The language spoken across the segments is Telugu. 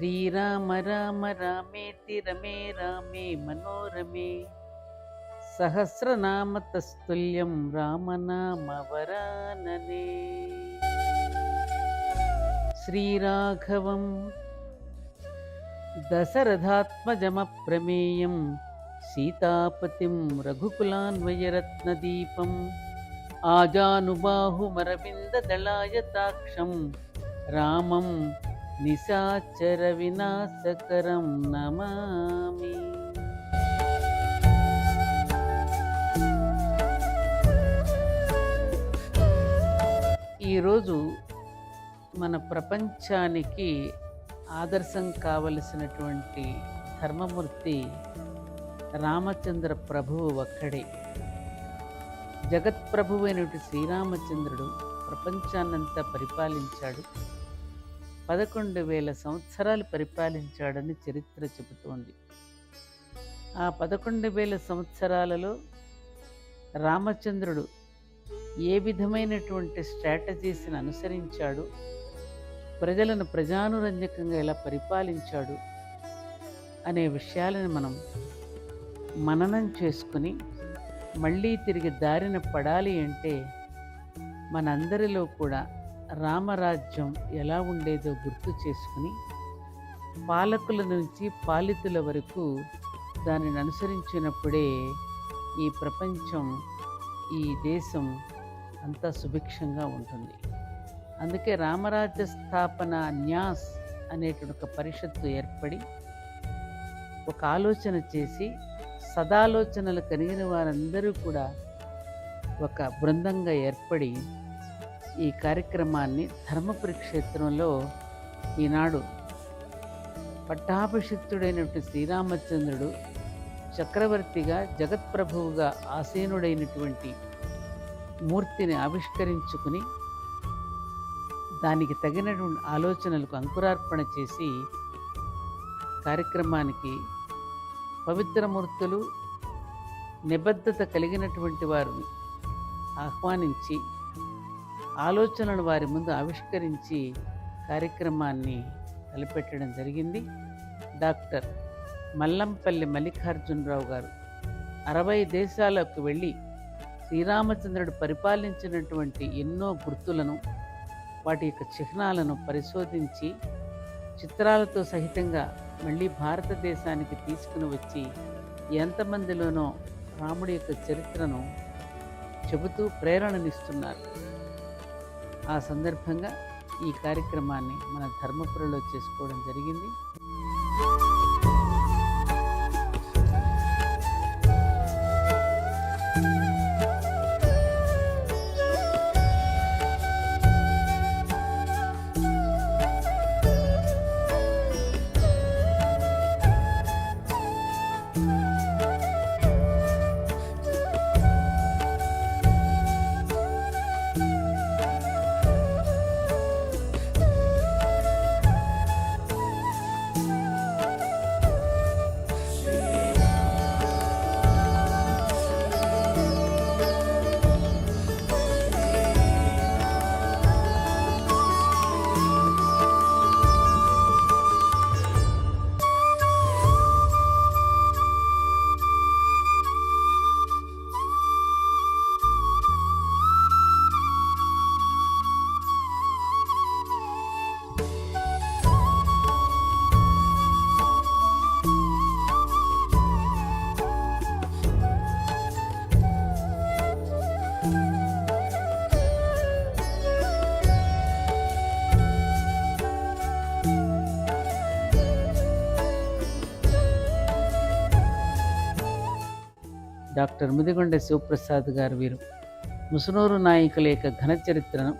శ్రీరామ రామ రామేతి రమే రామే మనోరమే. సహస్రనామ తస్తుల్యం రామనామ శ్రీరాఘవం దశరథాత్మజమప్రమేయం సీతాపతిం రఘుకులాన్వయరత్నదీపం ఆజానుబాహుమరవిందదళాయతాక్షం రామం నిశాచర వినాశకరం నమామి. ఈరోజు మన ప్రపంచానికి ఆదర్శం కావలసినటువంటి ధర్మమూర్తి రామచంద్ర ప్రభువు ఒక్కడే. జగత్ప్రభువైనటువంటి శ్రీరామచంద్రుడు ప్రపంచాన్నంతా పరిపాలించాడు. పదకొండు వేల సంవత్సరాలు పరిపాలించాడని చరిత్ర చెబుతోంది. ఆ పదకొండు వేల సంవత్సరాలలో రామచంద్రుడు ఏ విధమైనటువంటి స్ట్రాటజీస్ని అనుసరించాడు? ప్రజలను ప్రజానురంజకంగా ఎలా పరిపాలించాడు? అనే విషయాలను మనం మననం చేసుకుని మళ్ళీ తిరిగి దారిన పడాలి అంటే మనందరిలో కూడా రామరాజ్యం ఎలా ఉండేదో గుర్తు చేసుకుని పాలకుల నుంచి పాలితుల వరకు దానిని అనుసరించినప్పుడే ఈ ప్రపంచం ఈ దేశం అంతా సుభిక్షంగా ఉంటుంది. అందుకే రామరాజ్య స్థాపన న్యాస్ అనేటువంటి ఒక పరిషత్తు ఏర్పడి ఒక ఆలోచన చేసి సదాలోచనలు కలిగిన వారందరూ కూడా ఒక బృందంగా ఏర్పడి ఈ కార్యక్రమాన్ని ధర్మపురి క్షేత్రంలో ఈనాడు పట్టాభిషిక్తుడైనటువంటి శ్రీరామచంద్రుడు చక్రవర్తిగా జగత్ప్రభువుగా ఆసీనుడైనటువంటి మూర్తిని ఆవిష్కరించుకుని దానికి తగినటువంటి ఆలోచనలకు అంకురార్పణ చేసి కార్యక్రమానికి పవిత్రమూర్తులు నిబద్ధత కలిగినటువంటి వారిని ఆహ్వానించి ఆలోచనలు వారి ముందు ఆవిష్కరించి కార్యక్రమాన్ని తలపెట్టడం జరిగింది. డాక్టర్ మల్లంపల్లి మల్లికార్జునరావు గారు అరవై దేశాలకు వెళ్ళి శ్రీరామచంద్రుడు పరిపాలించినటువంటి ఎన్నో గుర్తులను వాటి యొక్క చిహ్నాలను పరిశోధించి చిత్రాలతో సహితంగా మళ్ళీ భారతదేశానికి తీసుకుని వచ్చి ఎంతమందిలోనో రాముడి యొక్క చరిత్రను చెబుతూ ప్రేరణనిస్తున్నారు. ఆ సందర్భంగా ఈ కార్యక్రమాన్ని మన ధర్మపురలో చేసుకోవడం జరిగింది. డాక్టర్ ముదిగొండ శివప్రసాద్ గారు వీరు. ముసునూరు నాయకుల యొక్క ఘన చరిత్రను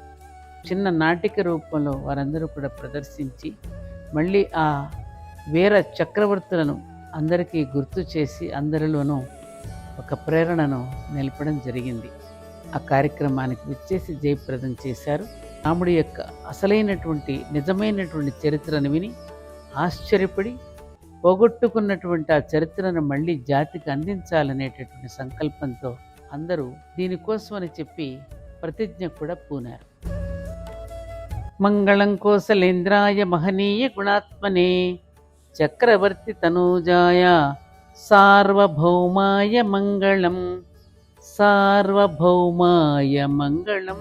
చిన్న నాటిక రూపంలో వారందరూ కూడా ప్రదర్శించి మళ్ళీ ఆ వీర చక్రవర్తులను అందరికీ గుర్తు చేసి అందరిలోనూ ఒక ప్రేరణను నిలపడం జరిగింది. ఆ కార్యక్రమానికి విచ్చేసి జయప్రదం చేశారు. రాముడి యొక్క అసలైనటువంటి నిజమైనటువంటి చరిత్రను విని ఆశ్చర్యపడి పోగొట్టుకున్నటువంటి ఆ చరిత్రను మళ్ళీ జాతికి అందించాలనేటటువంటి సంకల్పంతో అందరూ దీనికోసం అని చెప్పి ప్రతిజ్ఞ కూడా పూనారు. మంగళం కోసలేంద్రాయ మహనీయ గుణాత్మనే చక్రవర్తి తనూజాయ సార్వభౌమాయ మంగళం సార్వభౌమాయ మంగళం.